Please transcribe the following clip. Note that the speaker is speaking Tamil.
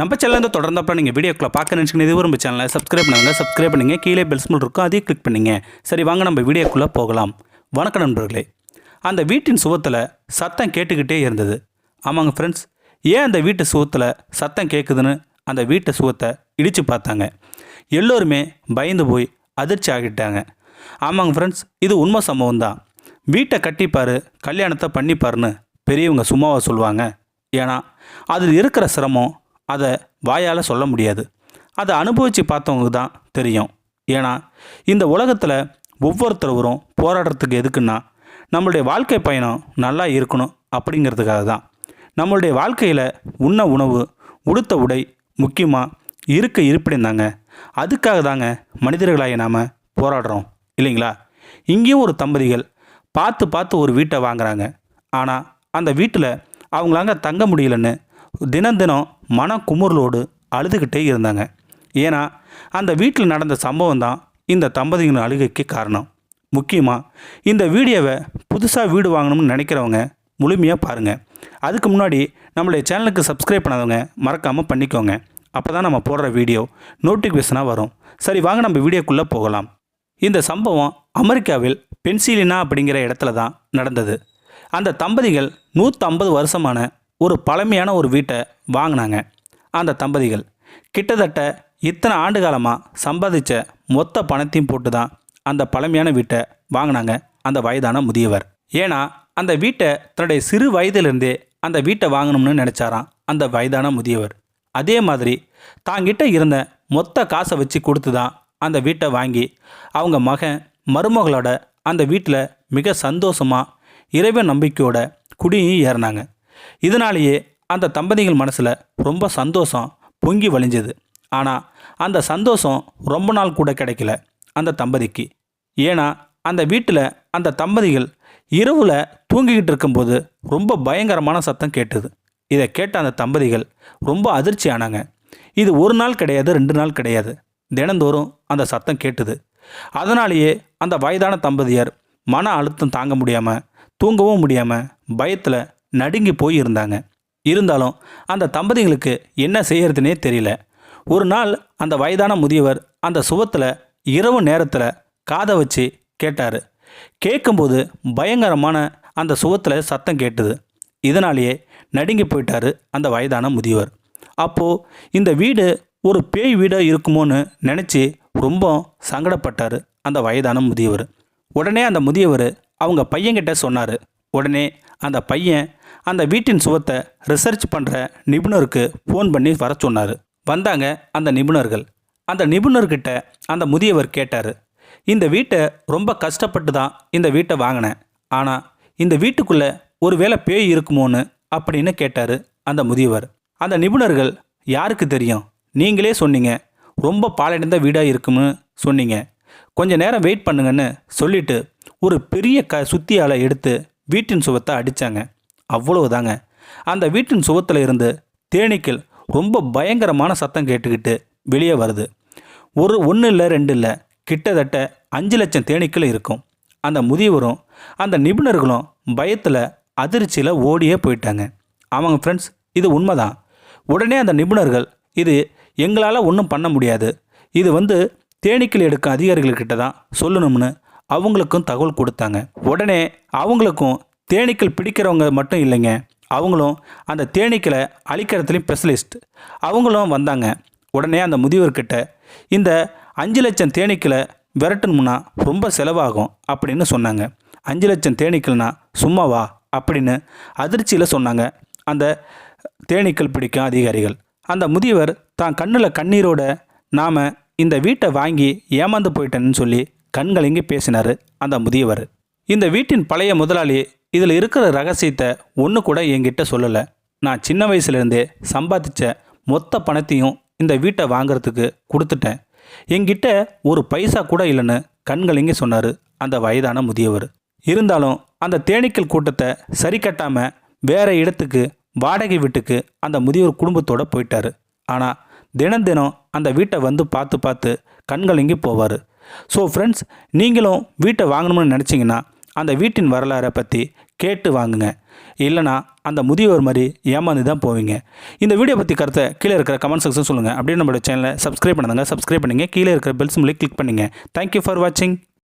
நம்ம சேனல் தொடர்ந்தப்ப நீங்கள் வீடியோக்குள்ள பார்க்க நினச்சிக்கணும் இது நம்ம சேனலை சப்ஸ்கிரைப் பண்ணுங்கள் சப்ஸ்கிரைப் பண்ணுங்கள் கீழே பெல் ஸ்மெல் இருக்கும் அதையும் கிளிக் பண்ணுங்க. சரி வாங்க நம்ம வீடியோக்குள்ளே போகலாம். வணக்கம் நண்பர்களே. அந்த வீட்டின் சுவத்தில் சத்தம் கேட்டுக்கிட்டே இருந்தது. ஆமாங்க ஃப்ரெண்ட்ஸ் ஏன் அந்த வீட்டு சுவத்தில் சத்தம் கேட்குதுன்னு அந்த வீட்டு சுவத்தை இடித்து பார்த்தாங்க. எல்லோருமே பயந்து போய் அதிர்ச்சி ஆகிட்டாங்க. ஆமாங்க ஃப்ரெண்ட்ஸ் இது உண்மை சம்பவம் தான் வீட்டை கட்டிப்பார் கல்யாணத்தை பண்ணிப்பாருன்னு பெரியவங்க சும்மாவாக சொல்லுவாங்க. ஏன்னா அதில் இருக்கிற சிரமம் அதை வாயால் சொல்ல முடியாது. அதை அனுபவித்து பார்த்தவங்க தான் தெரியும். ஏன்னா இந்த உலகத்தில் ஒவ்வொருத்தரும் போராடுறதுக்கு எதுக்குன்னா நம்மளுடைய வாழ்க்கை பயணம் நல்லா இருக்கணும் அப்படிங்கிறதுக்காக தான். நம்மளுடைய வாழ்க்கையில் உண்ண உணவு உடுத்த உடை முக்கியமாக இருக்க இருப்பிடம் தாங்க. அதுக்காக தாங்க மனிதர்களாகி நாம் போராடுறோம். இல்லைங்களா? இங்கேயும் ஒரு தம்பதிகள் பார்த்து பார்த்து ஒரு வீட்டை வாங்குறாங்க. ஆனால் அந்த வீட்டில் அவங்களாங்க தங்க முடியலன்னு தினம் தினம் மன குமுறலோடு அழுதுகிட்டே இருந்தாங்க. ஏன்னா அந்த வீட்டில் நடந்த சம்பவம் தான் இந்த தம்பதியின் அழுகைக்கு காரணம். முக்கியமாக இந்த வீடியோவை புதுசாக வீடு வாங்கணும்னு நினைக்கிறவங்க முழுமையாக பாருங்கள் அதுக்கு முன்னாடி நம்மளுடைய சேனலுக்கு சப்ஸ்கிரைப் பண்ணாதவங்க மறக்காமல் பண்ணிக்கோங்க. அப்போ தான் நம்ம போடுற வீடியோ நோட்டிஃபிகேஷனாக வரும். சரி வாங்க நம்ம வீடியோக்குள்ளே போகலாம். இந்த சம்பவம் அமெரிக்காவில் பென்சிலினா அப்படிங்கிற இடத்துல தான் நடந்தது. அந்த தம்பதிகள் நூற்றம்பது வருஷமான ஒரு பழமையான ஒரு வீட்டை வாங்கினாங்க. அந்த தம்பதிகள் கிட்டத்தட்ட இத்தனை ஆண்டு காலமாக சம்பாதிச்ச மொத்த பணத்தையும் போட்டு தான் அந்த பழமையான வீட்டை வாங்கினாங்க. அந்த வயதான முதியவர். ஏன்னா அந்த வீட்டை தன்னுடைய சிறு வயதிலிருந்தே அந்த வீட்டை வாங்கணும்னு நினச்சாராம் அந்த வயதான முதியவர். அதே மாதிரி தாங்கிட்ட இருந்த மொத்த காசை வச்சு கொடுத்து தான் அந்த வீட்டை வாங்கி அவங்க மகன் மருமகளோட அந்த வீட்டில் மிக சந்தோஷமாக இறைவன் நம்பிக்கையோட குடியும் ஏறினாங்க இதனாலேயே அந்த தம்பதிகள் மனசில் ரொம்ப சந்தோஷம் பொங்கி வழிஞ்சது. ஆனால் அந்த சந்தோஷம் ரொம்ப நாள் கூட கிடைக்கல அந்த தம்பதிக்கு. ஏன்னா அந்த வீட்டில் அந்த தம்பதிகள் இரவில் தூங்கிக்கிட்டு இருக்கும்போது ரொம்ப பயங்கரமான சத்தம் கேட்டது. இதை கேட்ட அந்த தம்பதிகள் ரொம்ப அதிர்ச்சி ஆனாங்க. இது ஒரு நாள் கிடையாது ரெண்டு நாள் கிடையாது. தினந்தோறும் அந்த சத்தம் கேட்டுது. அதனாலேயே அந்த வயதான தம்பதியர் மன அழுத்தம் தாங்க முடியாமல் தூங்கவும் முடியாமல் பயத்தில் நடுங்கி போய் இருந்தாங்க இருந்தாலும் அந்த தம்பதிகளுக்கு என்ன செய்யறதுனே தெரியல. ஒரு நாள் அந்த வயதான முதியவர் அந்த சுவத்தில் இரவு நேரத்தில் காதை வச்சு கேட்டார். கேட்கும்போது பயங்கரமான அந்த சுவத்தில் சத்தம் கேட்டது. இதனாலேயே நடுங்கி போயிட்டாரு அந்த வயதான முதியவர். அப்போது இந்த வீடு ஒரு பேய் வீடாக இருக்குமோன்னு நினச்சி ரொம்ப சங்கடப்பட்டார் அந்த வயதான முதியவர். உடனே அந்த முதியவர் அவங்க பையன்கிட்ட சொன்னார். உடனே அந்த பையன் அந்த வீட்டின் சுவத்தை ரிசர்ச் பண்ணுற நிபுணருக்கு ஃபோன் பண்ணி வர சொன்னார். வந்தாங்க அந்த நிபுணர்கள். அந்த நிபுணர்கிட்ட அந்த முதியவர் கேட்டார். இந்த வீட்டை ரொம்ப கஷ்டப்பட்டு தான் இந்த வீட்டை வாங்கினேன். ஆனால் இந்த வீட்டுக்குள்ளே ஒரு வேளை பேய் இருக்குமோன்னு அப்படின்னு கேட்டார் அந்த முதியவர். அந்த நிபுணர்கள் யாருக்கு தெரியும்? நீங்களே சொன்னீங்க. ரொம்ப பாலடைந்த வீடாக இருக்கும்னு சொன்னீங்க. கொஞ்ச நேரம் வெயிட் பண்ணுங்கன்னு சொல்லிட்டு ஒரு பெரிய க சுத்தியால் எடுத்து வீட்டின் சுவத்தை அடித்தாங்க அவ்வளவுதாங்க. அந்த வீட்டின் சுவத்தில் இருந்து தேனீக்கள் ரொம்ப பயங்கரமான சத்தம் கேட்டுக்கிட்டு வெளியே வருது. ஒரு ஒன்று இல்லை ரெண்டு இல்லை கிட்டத்தட்ட அஞ்சு லட்சம் தேனீக்கள் இருக்கும். அந்த முதியவரும் அந்த நிபுணர்களும் பயத்தில் அதிர்ச்சியில் ஓடியே போயிட்டாங்க. ஆமாங்க ஃப்ரெண்ட்ஸ் இது உண்மைதான். உடனே அந்த நிபுணர்கள் இது எங்களால் ஒன்றும் பண்ண முடியாது. இது வந்து தேனீக்கள் எடுக்கும் அதிகாரிகள்கிட்ட தான் சொல்லணும்னு அவங்களுக்கும் தகவல் கொடுத்தாங்க. உடனே அவங்களுக்கும் தேனீக்கள் பிடிக்கிறவங்க மட்டும் இல்லைங்க. அவங்களும் அந்த தேனீக்களை அழிக்கிறதுலையும் ஸ்பெஷலிஸ்ட் அவங்களும் வந்தாங்க. உடனே அந்த முதியவர்கிட்ட இந்த அஞ்சு லட்சம் தேனீக்களை விரட்டணும்னா ரொம்ப செலவாகும் அப்படின்னு சொன்னாங்க. அஞ்சு லட்சம் தேனீக்கள்னா சும்மாவா அப்படின்னு அதிர்ச்சியில் சொன்னாங்க. அந்த தேனீக்கள் பிடிக்கும் அதிகாரிகள். அந்த முதியவர் தான் கண்ணில் கண்ணீரோட நாம் இந்த வீட்டை வாங்கி ஏமாந்து போயிட்டேன்னு சொல்லி கண்கலங்கி பேசினார் அந்த முதியவர். இந்த வீட்டின் பழைய முதலாளி இதில் இருக்கிற ரகசியத்தை ஒன்று கூட என்கிட்ட சொல்லலை. நான் சின்ன வயசுலேருந்தே சம்பாதிச்ச மொத்த பணத்தையும் இந்த வீட்டை வாங்குறதுக்கு கொடுத்துட்டேன். என்கிட்ட ஒரு பைசா கூட இல்லைன்னு கண்கலங்கி சொன்னார் அந்த வயதான முதியவர். இருந்தாலும் அந்த தேனீக்கள் கூட்டத்தை சரி கட்டாமல் வேற இடத்துக்கு வாடகை வீட்டுக்கு அந்த முதியோர் குடும்பத்தோடு போயிட்டார். ஆனால் தினம் தினம் அந்த வீட்டை வந்து பார்த்து பார்த்து கண்கலங்கி போவார். ஸோ ஃப்ரெண்ட்ஸ் நீங்களும் வீட்டை வாங்கணும்னு நினச்சிங்கன்னா அந்த வீட்டின் வரலாறை பற்றி கேட்டு வாங்குங்க. இல்லைனா அந்த முதியோர் மாதிரி ஏமாந்து தான் போவீங்க. இந்த வீடியோ பற்றி கருத்தை கீழே இருக்கிற கமெண்ட் செக்ஷன் சொல்லுங்கள் அப்படியே நம்மளோட சேனலை சப்ஸ்கிரைப் பண்ணுங்க. சப்ஸ்கிரைப் பண்ணுங்கள் கீழே இருக்கிற பெல் சிம்லே கிளிக் பண்ணுங்கள் தேங்க்யூ ஃபார் வாட்சிங்